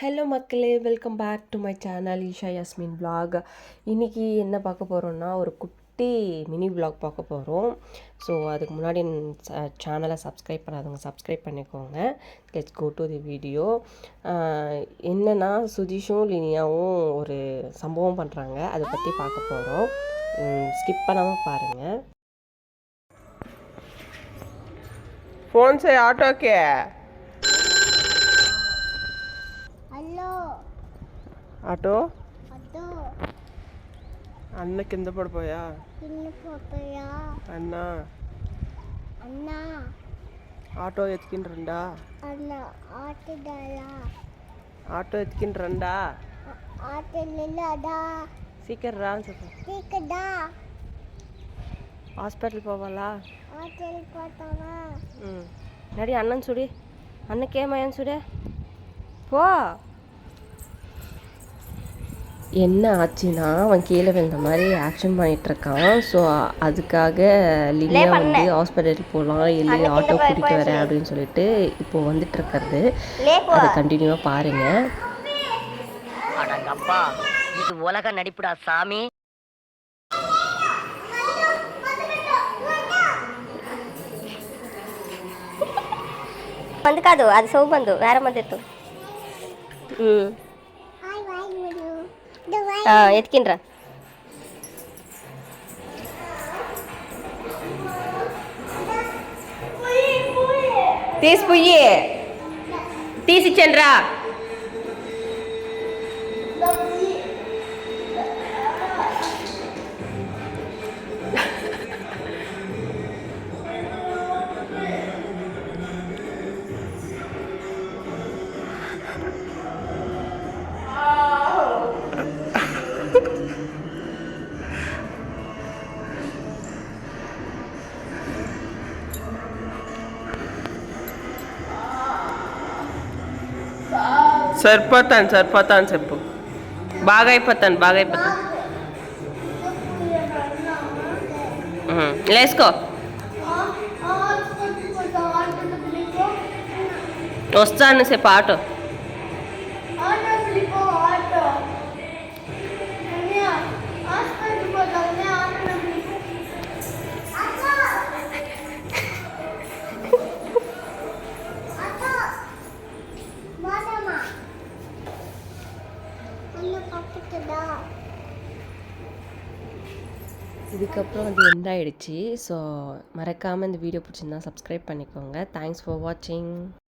Hello மக்களே. Welcome back to my channel Isha Yasmin vlog இன்றைக்கி என்ன பார்க்க போகிறோன்னா ஒரு குட்டி மினி விலாக் பார்க்க போகிறோம் ஸோ அதுக்கு முன்னாடி சேனலை சப்ஸ்கிரைப் பண்ணாதவங்க சப்ஸ்கிரைப் பண்ணிக்கோங்க. Let's go to the video என்னென்னா சுதீஷும் லினியாவும் ஒரு சம்பவம் பண்ணுறாங்க அதை பற்றி பார்க்க போகிறோம் ஸ்கிப் பண்ணாமல் பாருங்கள் ஃபோன் சே ஆட்டோக்கே ఆటో? అన్న కింద పడిపోయా? అన్నా. అన్నా. ఆటో ఎత్తుకుని రండా ఆటో ఎత్తుకుని రండా సీకర్ రా అని చెప్పు. హాస్పిటల్ పోవాలా? నడి అన్నం చూడి. అన్నకేమయ్యాను చూడే? పో. என்ன ஆச்சுன்னா அவன் கீழே விழுந்த மாதிரி ஆக்ஷன் பண்ணிட்டு இருக்கான் ஸோ அதுக்காக லினியா வந்து ஹாஸ்பிட்டல் போகலாம் இல்லை ஆட்டோ கூட்டிகிட்டு வரேன் அப்படின்னு சொல்லிட்டு இப்போ வந்துட்டு இருக்கிறது அதை கண்டினியூவாக பாருங்க அடங்கப்பா இது உலக நடிப்புடா சாமி మందు కాదు అది సోపు మందు వేరే మందు ఎత్తు హాయ్ వై గురు ఎతికినరా తీసిపోయి తీసిచ్చండి రా సరిపోతాను సరిపోతాను చెప్పు. బాగా అయిపోతాను బాగా అయిపోతాను లేసుకో. వస్తాను సేపు ఆటో. இதுக்கப்புறம் அது எண்ட் ஆகிடுச்சி ஸோ மறக்காமல் இந்த வீடியோ பிடிச்சிருந்தா சப்ஸ்கிரைப் பண்ணிக்கோங்க. தேங்க்ஸ் ஃபார் வாட்சிங்